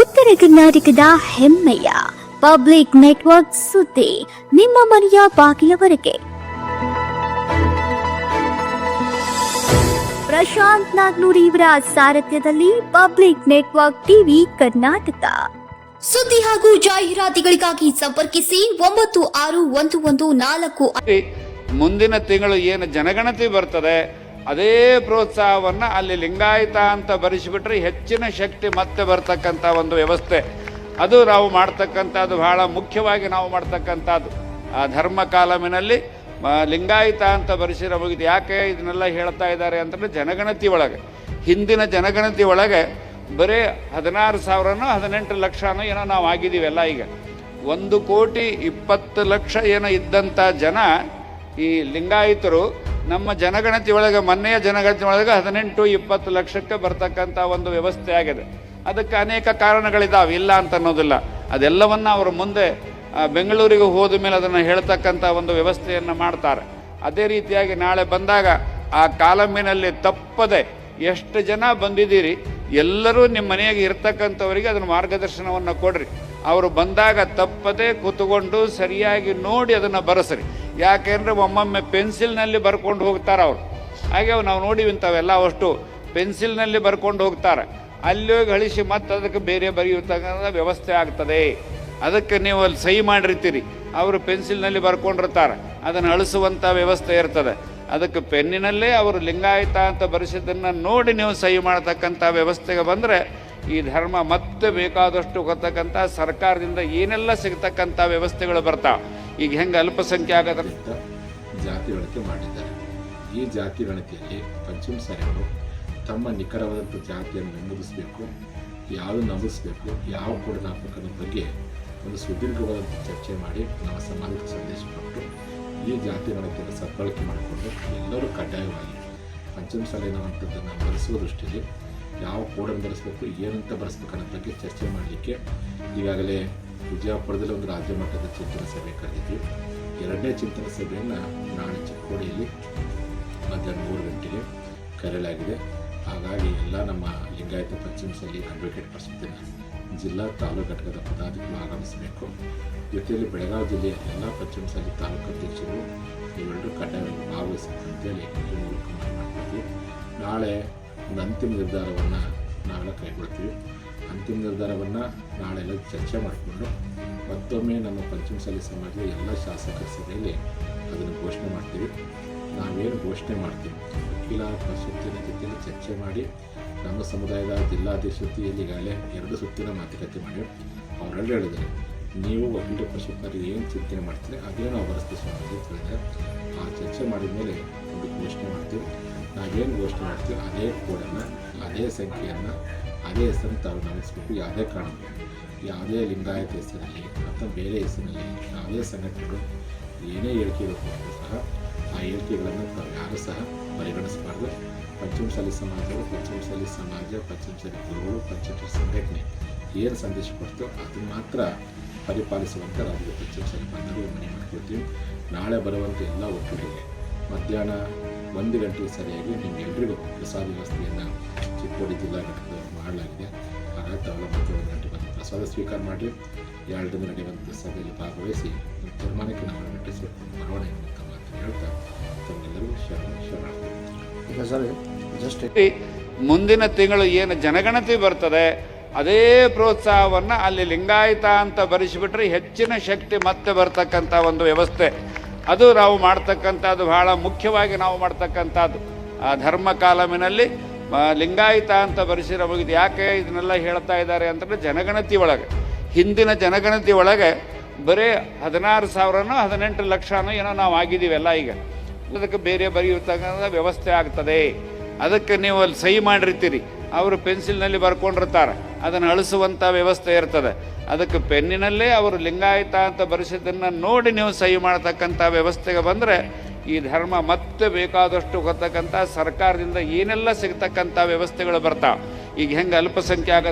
ಉತ್ತರ ಕರ್ನಾಟಕದ ಹೆಮ್ಮೆಯ ಪಬ್ಲಿಕ್ ನೆಟ್ವರ್ಕ್ ಸುದ್ದಿ ನಿಮ್ಮ ಮನೆಯ ಬಾಗಿಲವರೆಗೆ. ಪ್ರಶಾಂತ್ ನಾಗ್ನೂರ್ ಇವರ ಸಾರಥ್ಯದಲ್ಲಿ ಪಬ್ಲಿಕ್ ನೆಟ್ವರ್ಕ್ ಟಿವಿ ಕರ್ನಾಟಕ. ಸುದ್ದಿ ಹಾಗೂ ಜಾಹೀರಾತಿಗಳಿಗಾಗಿ ಸಂಪರ್ಕಿಸಿ ಒಂಬತ್ತು ಆರು ಒಂದು ಒಂದು ನಾಲ್ಕು ಮುಂದಿನ ತಿಂಗಳು ಏನು ಜನಗಣತಿ ಬರ್ತದೆ? ಅದೇ ಪ್ರೋತ್ಸಾಹವನ್ನು ಅಲ್ಲಿ ಲಿಂಗಾಯತ ಅಂತ ಬರೆಸಿಬಿಟ್ರೆ ಹೆಚ್ಚಿನ ಶಕ್ತಿ ಮತ್ತೆ ಬರ್ತಕ್ಕಂಥ ಒಂದು ವ್ಯವಸ್ಥೆ. ಅದು ನಾವು ಮಾಡ್ತಕ್ಕಂಥದ್ದು ಬಹಳ ಮುಖ್ಯವಾಗಿ ನಾವು ಮಾಡ್ತಕ್ಕಂಥದ್ದು. ಆ ಧರ್ಮ ಕಾಲಮಿನಲ್ಲಿ ಲಿಂಗಾಯಿತ ಅಂತ ಬರೆಸಿರೋ ಮುಗಿದು ಯಾಕೆ ಇದನ್ನೆಲ್ಲ ಹೇಳ್ತಾ ಇದ್ದಾರೆ ಅಂತಂದರೆ ಜನಗಣತಿ ಒಳಗೆ. ಹಿಂದಿನ ಜನಗಣತಿ ಒಳಗೆ ಬರೀ ಹದಿನಾರು ಸಾವಿರನೋ ಹದಿನೆಂಟು ಲಕ್ಷನೋ ಏನೋ ನಾವು ಆಗಿದ್ದೀವಿ ಎಲ್ಲ ಈಗ. ಒಂದು ಕೋಟಿ ಇಪ್ಪತ್ತು ಲಕ್ಷ ಏನೋ ಇದ್ದಂಥ ಜನ ಈ ಲಿಂಗಾಯತರು ನಮ್ಮ ಜನಗಣತಿ ಒಳಗೆ, ಮೊನ್ನೆಯ ಜನಗಣತಿ ಒಳಗೆ ಹದಿನೆಂಟು ಇಪ್ಪತ್ತು ಲಕ್ಷಕ್ಕೆ ಬರ್ತಕ್ಕಂಥ ಒಂದು ವ್ಯವಸ್ಥೆ ಆಗಿದೆ. ಅದಕ್ಕೆ ಅನೇಕ ಕಾರಣಗಳಿದ್ದಾವೆ ಇಲ್ಲ ಅಂತ ಅನ್ನೋದಿಲ್ಲ. ಅದೆಲ್ಲವನ್ನು ಅವರು ಮುಂದೆ ಬೆಂಗಳೂರಿಗೆ ಹೋದ ಮೇಲೆ ಅದನ್ನು ಹೇಳ್ತಕ್ಕಂಥ ಒಂದು ವ್ಯವಸ್ಥೆಯನ್ನು ಮಾಡ್ತಾರೆ. ಅದೇ ರೀತಿಯಾಗಿ ನಾಳೆ ಬಂದಾಗ ಆ ಕಾಲಮಿನಲ್ಲಿ ತಪ್ಪದೆ ಎಷ್ಟು ಜನ ಬಂದಿದ್ದೀರಿ, ಎಲ್ಲರೂ ನಿಮ್ಮ ಮನೆಯಾಗೆ ಇರ್ತಕ್ಕಂಥವರಿಗೆ ಅದನ್ನು ಮಾರ್ಗದರ್ಶನವನ್ನು ಕೊಡ್ರಿ. ಅವರು ಬಂದಾಗ ತಪ್ಪದೆ ಕೂತ್ಕೊಂಡು ಸರಿಯಾಗಿ ನೋಡಿ ಅದನ್ನು ಬರೆಸ್ರಿ. ಯಾಕೆಂದ್ರೆ ಒಮ್ಮೊಮ್ಮೆ ಪೆನ್ಸಿಲ್ನಲ್ಲಿ ಬರ್ಕೊಂಡು ಹೋಗ್ತಾರೆ ಅವರು. ಹಾಗೆ ನಾವು ನೋಡಿವಿ ಇಂಥವೆಲ್ಲ ಅವಷ್ಟು ಪೆನ್ಸಿಲ್ನಲ್ಲಿ ಬರ್ಕೊಂಡು ಹೋಗ್ತಾರೆ. ಅಲ್ಲಿ ಹೋಗಿ ಅಳಿಸಿ ಮತ್ತೆ ಅದಕ್ಕೆ ಬೇರೆ ಬರೆಯುವಂಥ ವ್ಯವಸ್ಥೆ ಆಗ್ತದೆ. ಅದಕ್ಕೆ ನೀವು ಅಲ್ಲಿ ಸಹಿ ಮಾಡಿರ್ತೀರಿ. ಅವರು ಪೆನ್ಸಿಲ್ನಲ್ಲಿ ಬರ್ಕೊಂಡಿರ್ತಾರೆ. ಅದನ್ನು ಅಳಿಸುವಂಥ ವ್ಯವಸ್ಥೆ ಇರ್ತದೆ. ಅದಕ್ಕೆ ಪೆನ್ನಿನಲ್ಲೇ ಅವರು ಲಿಂಗಾಯತ ಅಂತ ಬರೆಸಿದ್ದನ್ನು ನೋಡಿ ನೀವು ಸಹಿ ಮಾಡತಕ್ಕಂಥ ವ್ಯವಸ್ಥೆಗೆ ಬಂದರೆ ಈ ಧರ್ಮ ಮತ್ತೆ ಬೇಕಾದಷ್ಟು ಗೊತ್ತಕ್ಕಂಥ ಸರ್ಕಾರದಿಂದ ಏನೆಲ್ಲ ಸಿಗ್ತಕ್ಕಂಥ ವ್ಯವಸ್ಥೆಗಳು ಬರ್ತಾವೆ. ಈಗ ಹೆಂಗೆ ಅಲ್ಪಸಂಖ್ಯಾತ ಜಾತಿ ಗಣತಿ ಮಾಡಿದ್ದಾರೆ. ಈ ಜಾತಿ ಪಂಚಮ ಸಾರಿಗಳು ತಮ್ಮ ನಿಖರವಾದಂಥ ಜಾತಿಯನ್ನು ನಮೂದಿಸಬೇಕು ಯಾರು ನಮೂದಿಸಬೇಕು ಯಾವ ಕೂಡ ಅನ್ನೋ ಬಗ್ಗೆ ಒಂದು ಸುದೀರ್ಘವಾದಂಥ ಚರ್ಚೆ ಮಾಡಿ ನಮ್ಮ ಸಮಾಜಕ್ಕೆ ಸಂದೇಶ ಕೊಟ್ಟು ಈ ಜಾತಿ ಗಣತಿಯನ್ನು ಸದ್ಬಳಕೆ ಮಾಡಿಕೊಂಡು ಎಲ್ಲರೂ ಕಡ್ಡಾಯವಾಗಿ ಪಂಚಮ ಅನ್ನುವಂಥದ್ದನ್ನು ಬಳಸುವ ದೃಷ್ಟಿಯಲ್ಲಿ ಯಾವ ಕೋಡನ್ನು ಬಳಸಬೇಕು, ಏನಂತ ಬರೆಸ್ಬೇಕು ಅನ್ನೋ ಬಗ್ಗೆ ಚರ್ಚೆ ಮಾಡಲಿಕ್ಕೆ ಈಗಾಗಲೇ ವಿಜಯಪುರದಲ್ಲಿ ಒಂದು ರಾಜ್ಯ ಮಟ್ಟದ ಚಿಂತನ ಸಭೆ ಕರೆದಿದ್ವಿ. ಎರಡನೇ ಚಿಂತನ ಸಭೆಯನ್ನು ನಾಳೆ ಚಿಕ್ಕೋಡಿಯಲ್ಲಿ ಮಧ್ಯಾಹ್ನ ಮೂರು ಗಂಟೆಗೆ ಕರೆಯಲಾಗಿದೆ. ಹಾಗಾಗಿ ಎಲ್ಲ ನಮ್ಮ ಲಿಂಗಾಯತ ಪಂಚಮಸಲ್ಲಿ ಅಡ್ವೊಕೇಟ್ ಪರಿಷತ್ತಿನ ಜಿಲ್ಲಾ ತಾಲೂಕು ಘಟಕದ ಪದಾಧಿಕಾರಿಗಳು ಆಗಮಿಸಬೇಕು. ಜೊತೆಯಲ್ಲಿ ಬೆಳಗಾವಿ ಜಿಲ್ಲೆಯ ಎಲ್ಲ ಪಂಚಮಸಾಲಿ ತಾಲೂಕು ಅಧ್ಯಕ್ಷರು ಇವೆರಡೂ ಕಡ್ಡಾಯವಾಗಿ ಭಾಗವಹಿಸುತ್ತಂತೇಳಿ ಈ ಮೂಲಕ ಮಾತನಾಡ್ತೀವಿ ನಾಳೆ ಒಂದು ಅಂತಿಮ ನಿರ್ಧಾರವನ್ನು ನಾವೆಲ್ಲ ಕೈಗೊಳ್ತೀವಿ. ಅಂತಿಮ ನಿರ್ಧಾರವನ್ನು ನಾಳೆ ಚರ್ಚೆ ಮಾಡಿಕೊಂಡು ಮತ್ತೊಮ್ಮೆ ನಮ್ಮ ಪಂಚಮಸಾಲಿ ಸಮಾಜದ ಎಲ್ಲ ಶಾಸಕರ ಸಭೆಯಲ್ಲಿ ಅದನ್ನು ಘೋಷಣೆ ಮಾಡ್ತೀವಿ. ನಾವೇನು ಘೋಷಣೆ ಮಾಡ್ತೀವಿ. ವಕೀಲ ಪರಿಷತ್ತಿನ ಜೊತೆಯಲ್ಲಿ ಚರ್ಚೆ ಮಾಡಿ ನಮ್ಮ ಸಮುದಾಯದ ಜಿಲ್ಲಾಧ್ಯಕ್ಷತೆಯಲ್ಲಿ ಈಗಾಗಲೇ ಎರಡು ಸುತ್ತಿನ ಮಾತುಕತೆ ಮಾಡಿ ಅವರೆಲ್ಲ ಹೇಳಿದ್ದಾರೆ. ನೀವು ವಕೀಲ ಪರಿಷತ್ನವ್ರಿಗೆ ಏನು ಚಿಂತನೆ ಮಾಡ್ತೀರಿ? ಅದೇ ನಾವು ಬರೆಸ್ತೀವಿ ಸ್ವಾಮೀಜಿ ಆ ಚರ್ಚೆ ಮಾಡಿದ ಮೇಲೆ ಒಂದು ಘೋಷಣೆ ಮಾಡ್ತೀವಿ. ನಾವೇನು ಘೋಷಣೆ ಮಾಡ್ತೀವಿ? ಅದೇ ಕೋಡನ್ನು, ಅದೇ ಸಂಖ್ಯೆಯನ್ನು ಅದೇ ಹೆಸರನ್ನು ತಾವು ಗಮನಿಸಬೇಕು ಯಾವುದೇ ಕಾರಣಕ್ಕೂ. ಯಾವುದೇ ಲಿಂಗಾಯತ ಹೆಸರಲ್ಲಿ ಅಥವಾ ಬೇರೆ ಹೆಸರಿನಲ್ಲಿ, ಯಾವುದೇ ಸಂಘಟನೆಗಳು ಏನೇ ಹೇಳಿಕೆಗಳು ಕೊಟ್ಟರು ಸಹ, ಆ ಹೇಳಿಕೆಗಳನ್ನು ತಾವು ಯಾರೂ ಸಹ ಪರಿಗಣಿಸಬಾರ್ದು. ಪಂಚಮಸಾಲಿ ಸಮಾಜಗಳು ಪಂಚಮಸಾಲಿ ಸಮಾಜ ಪಂಚಮಸಾಲಿ ಗುರುಗಳು ಪಂಚಮಸಾಲಿ ಸಂಘಟನೆ, ಏನು ಸಂದೇಶ ಕೊಡ್ತೋ ಅದು ಮಾತ್ರ ಪರಿಪಾಲಿಸುವಂಥ ರಾಜ್ಯದ ಪಂಚಮಸಾಲಿ ಬಂಧುಗಳು ಮನೆ ಮಾಡ್ಕೊಳ್ತೀವಿ. ನಾಳೆ ಬರುವಂಥ ಎಲ್ಲ ಒಕ್ಕೂಟರಿಗೆ ಮಧ್ಯಾಹ್ನ ಒಂದು ಗಂಟೆಗೆ ಸರಿಯಾಗಿ ನಿಮ್ಗೆಲ್ರಿಗೂ ಪ್ರಸಾದ ವ್ಯವಸ್ಥೆಯನ್ನು ಚಿಕ್ಕೋಡಿ ಜಿಲ್ಲಾ ಘಟಕದ ಮಾಡಲಾಗಿದೆ ಹಾಗಾಗಿ ತಾವೆಲ್ಲ ಒಂದು ಗಂಟೆ ಬಂದು ಪ್ರಸಾದ ಸ್ವೀಕಾರ ಮಾಡಿ ಎರಡರಿಂದ ನಡೆಯುವಂಥ ಸಭೆಯಲ್ಲಿ ಭಾಗವಹಿಸಿ ತೀರ್ಮಾನಕ್ಕೆ ನಾವು ನಟಿಸಿ ಮಾತನ್ನು ಹೇಳ್ತಾ ತಮ್ಮೆಲ್ಲರಿಗೂ ಶರಣ ಸರ್ ಜಸ್ಟ್ ಮುಂದಿನ ತಿಂಗಳು ಏನು ಜನಗಣತಿ ಬರ್ತದೆ ಅದೇ ಪ್ರೋತ್ಸಾಹವನ್ನ ಅಲ್ಲಿ ಲಿಂಗಾಯತ ಅಂತ ಬರೆಸಿಬಿಟ್ರೆ ಹೆಚ್ಚಿನ ಶಕ್ತಿ ಮತ್ತೆ ಬರ್ತಕ್ಕಂಥ ಒಂದು ವ್ಯವಸ್ಥೆ. ಅದು ನಾವು ಮಾಡ್ತಕ್ಕಂಥದ್ದು ಬಹಳ ಮುಖ್ಯವಾಗಿ ನಾವು ಮಾಡ್ತಕ್ಕಂಥದ್ದು. ಆ ಧರ್ಮ ಕಾಲಮಿನಲ್ಲಿ ಲಿಂಗಾಯತ ಅಂತ ಬರೆಸಿರ ಮುಗಿದು ಯಾಕೆ ಇದನ್ನೆಲ್ಲ ಹೇಳ್ತಾ ಇದ್ದಾರೆ ಅಂತಂದರೆ ಜನಗಣತಿ ಒಳಗೆ. ಹಿಂದಿನ ಜನಗಣತಿ ಒಳಗೆ ಬರೀ ಹದಿನಾರು ಸಾವಿರನೋ ಹದಿನೆಂಟು ಲಕ್ಷನೋ ಏನೋ ನಾವು ಆಗಿದ್ದೀವಲ್ಲ ಈಗ. ಅದಕ್ಕೆ ಬೇರೆ ಬರೆಯುತ್ತ ವ್ಯವಸ್ಥೆ ಆಗ್ತದೆ. ಅದಕ್ಕೆ ನೀವು ಅಲ್ಲಿ ಸಹಿ ಮಾಡಿರ್ತೀರಿ. ಅವರು ಪೆನ್ಸಿಲ್ನಲ್ಲಿ ಬರ್ಕೊಂಡಿರ್ತಾರೆ. ಅದನ್ನು ಅಳಿಸುವಂಥ ವ್ಯವಸ್ಥೆ ಇರ್ತದೆ. ಅದಕ್ಕೆ ಪೆನ್ನಿನಲ್ಲೇ ಅವರು ಲಿಂಗಾಯಿತ ಅಂತ ಬರೆಸಿದ್ದನ್ನು ನೋಡಿ ನೀವು ಸಹಿ ಮಾಡತಕ್ಕಂಥ ವ್ಯವಸ್ಥೆಗೆ ಬಂದರೆ ಈ ಧರ್ಮ ಮತ್ತೆ ಬೇಕಾದಷ್ಟು ಹೊತ್ತಕ್ಕಂಥ ಸರ್ಕಾರದಿಂದ ಏನೆಲ್ಲ ಸಿಗ್ತಕ್ಕಂಥ ವ್ಯವಸ್ಥೆಗಳು ಬರ್ತಾವೆ? ಈಗ ಹೆಂಗೆ ಅಲ್ಪಸಂಖ್ಯಾತ